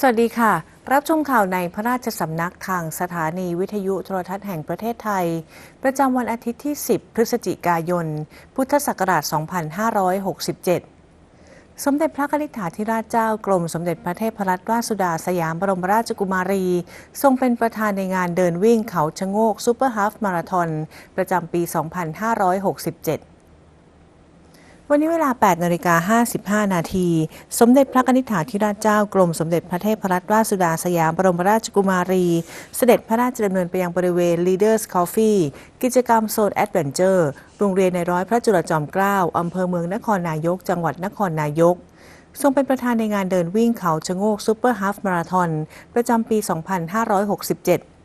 สวัสดีค่ะ รับชมข่าวในพระราชสำนักทางสถานีวิทยุโทรทัศน์แห่งประเทศไทย ประจำวันอาทิตย์ที่ 10 พฤศจิกายน พุทธศักราช 2567 สมเด็จพระนิธิถาธิราชเจ้ากรมสมเด็จพระเทพรัตนราชสุดาสยามบรมราชกุมารี ทรงเป็นประธานในงานเดินวิ่งเขาชะโงกซูเปอร์ฮาฟมาราทอนประจำปี 2567 วันนี้เวลา 8นาฬิกา55 นาที สมเด็จพระนิธิถาธิราชเจ้ากรมสมเด็จพระเทพรัตนราชสุดาสยามบรมราชกุมารี เสด็จพระราชดำเนินไปยังบริเวณ Leaders Coffee กิจกรรมโซนแอดเวนเจอร์ โรงเรียนในร้อยพระจุลจอมเกล้าอำเภอเมืองนครนายก จังหวัดนครนายก ทรงเป็นประธานในงานเดินวิ่งเขาชะโงกซูเปอร์ฮาฟมาราทอนประจำปี 2567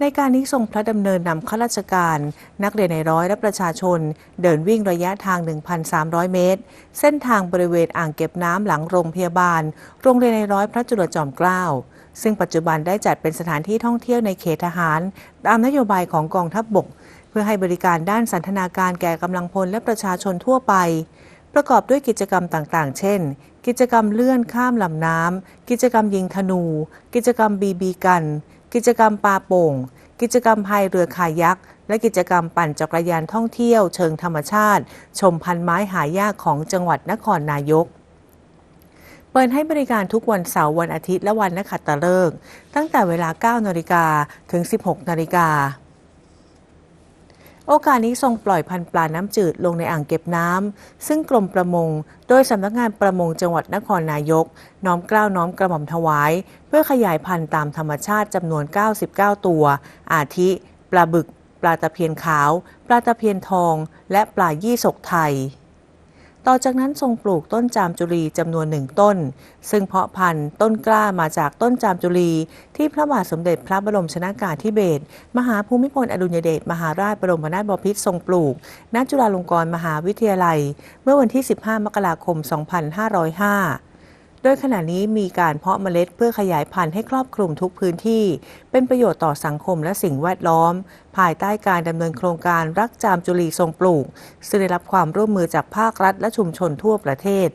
ในการนี้ทรงพระดำเนินนำข้าราชการ นักเรียนในร้อยและประชาชน เดินวิ่งระยะทาง 1,300 เมตร เส้นทางบริเวณอ่างเก็บน้ำหลังโรงพยาบาล โรงเรียนในร้อยพระจุลจอมเกล้า ซึ่งปัจจุบันได้จัดเป็นสถานที่ท่องเที่ยวในเขตทหาร ตามนโยบายของกองทัพบบก เพื่อให้บริการด้านสันทนาการแก่กำลังพลและประชาชนทั่วไป ประกอบด้วยกิจกรรมต่างๆ เช่น กิจกรรมเลื่อนข้ามลำน้ำกิจกรรมยิงธนู กิจกรรมบีบีกัน กิจกรรมปลาโป่ง กิจกรรมพายเรือคายัก และกิจกรรมปั่นจักรยานท่องเที่ยวเชิงธรรมชาติ ชมพันไม้หายากของจังหวัดนครนายกเปิดให้บริการทุกวันเสาร์วันอาทิตย์และวันนักขัตฤกษ์ตั้งแต่เวลา 9 นาฬิกาถึง 16 นาฬิกา โอกาสนี้ทรงปล่อยพันธุ์ปลาน้ำจืดลงในอ่างเก็บน้ำ ซึ่งกรมประมง โดยสำนักงานประมงจังหวัดนครนายก น้อมเกล้าน้อมกระหม่อมถวาย เพื่อขยายพันธุ์ตามธรรมชาติจำนวน 99 ตัว อาทิ ปลาบึก ปลาตะเพียนขาว ปลาตะเพียนทอง และปลายี่สกไทย ต่อจากนั้นทรงปลูกต้นจามจุลีจำนวนหนึ่งต้น ซึ่งเพาะพันธุ์ต้นกล้ามาจากต้นจามจุลีที่พระบาทสมเด็จพระบรมชนากาธิเบศรมหาภูมิพลอดุลยเดชมหาราชบรมนาถบพิตรทรงปลูก ณ จุฬาลงกรณ์มหาวิทยาลัย เมื่อวันที่ 15 มกราคม 2505 ดยขณะนี้มีการเพาะเมล็ดเพื่อขยายพันธุ์ให้ครอบคลุมทุกพื้นที่ เป็นประโยชน์ต่อสังคมและสิ่งแวดล้อม ภายใต้การดำเนินโครงการรักจามจุลีทรงปลูก ซึ่งได้รับความร่วมมือจากภาครัฐและชุมชนทั่วประเทศ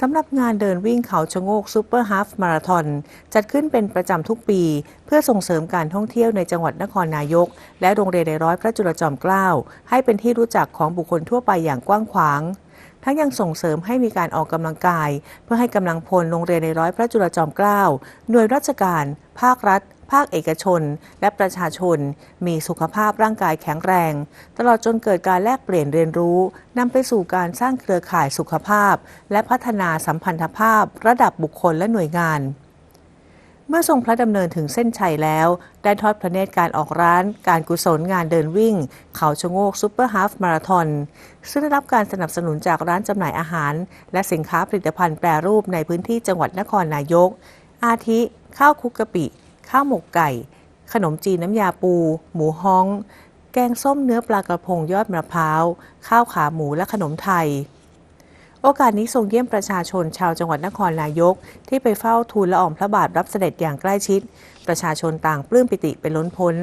สำหรับงานเดินวิ่งเขาชะโงกซูเปอร์ฮาฟมาราทอนจัดขึ้นเป็นประจำทุกปี เพื่อส่งเสริมการท่องเที่ยวในจังหวัดนครนายก และโรงเรียนในร้อยพระจุลจอมเกล้าให้เป็นที่รู้จักของบุคคลทั่วไปอย่างกว้างขวาง ทั้งยังส่งเสริมให้มีการออกกำลังกาย เพื่อให้กำลังพลโรงเรียนในร้อยพระจุลจอมเกล้าหน่วยราชการ ภาครัฐ ภาคเอกชน และประชาชน มีสุขภาพร่างกายแข็งแรง ตลอดจนเกิดการแลกเปลี่ยนเรียนรู้นำไปสู่การสร้างเครือข่ายสุขภาพ และพัฒนาสัมพันธภาพ ระดับบุคคลและหน่วยงาน เมื่อทรงพระดำเนินถึงเส้นชัยแล้ว ได้ทอดพระเนตรการออกร้าน การกุศลงานเดินวิ่ง เขาชะโงกซูเปอร์ฮาฟมาราทอนซึ่งได้รับการสนับสนุนจากร้านจำหน่ายอาหาร และสินค้าผลิตภัณฑ์แปรรูปในพื้นที่จังหวัดนครนายก อาทิ ข้าวคุกกะปิ ข้าวหมกไก่ ขนมจีนน้ำยาปู หมูฮ้อง แกงส้มเนื้อปลากระพงยอดมะพร้าว ข้าวขาหมูและขนมไทย โอกาสนี้ทรงเยี่ยมประชาชนชาวจังหวัดนครนายก ที่ไปเฝ้าทูลละอองพระบาทรับเสด็จอย่างใกล้ชิด ประชาชนต่างปลื้มปิติเป็นล้นพ้น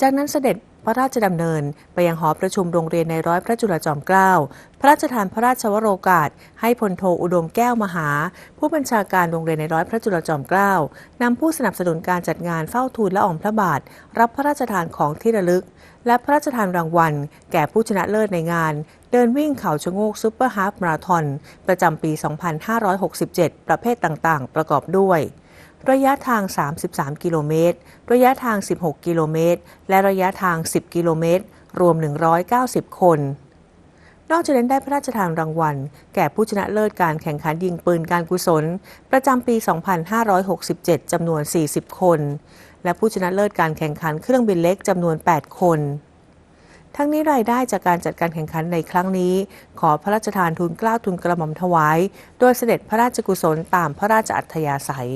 จากนั้นเสด็จ พระราชดำเนิน ไปยังหอประชุมโรงเรียนในร้อยพระจุลจอมเกล้า พระราชทานพระราชวโรกาส ให้พลโทอุดมแก้วมหา ผู้บัญชาการโรงเรียนในร้อยพระจุลจอมเกล้านำผู้สนับสนุนการจัดงานเฝ้าทูลละอองพระบาท รับพระราชทานของที่ระลึก และพระราชทานรางวัล แก่ผู้ชนะเลิศในงาน เดินวิ่งเขาชะโงกซูเปอร์ฮาฟมาราทอนประจำปี 2567 ประเภทต่างๆ ประกอบด้วย ระยะทาง 33 กิโลเมตร ระยะทาง 16 กิโลเมตร และระยะทาง 10 กิโลเมตร รวม 190 คน นอกจากนั้นได้พระราชทานรางวัล แก่ผู้ชนะเลิศการแข่งขันยิงปืนการกุศล ประจำปี 2567 จำนวน 40 คน และผู้ชนะเลิศการแข่งขันเครื่องบินเล็กจำนวน 8 คนทั้งนี้รายได้จากการจัดการแข่งขันในครั้งนี้ ขอพระราชทานทุนกล้าทุนกระหม่อมถวาย โดยเสด็จพระราชกุศลตามพระราชอัธยาศัย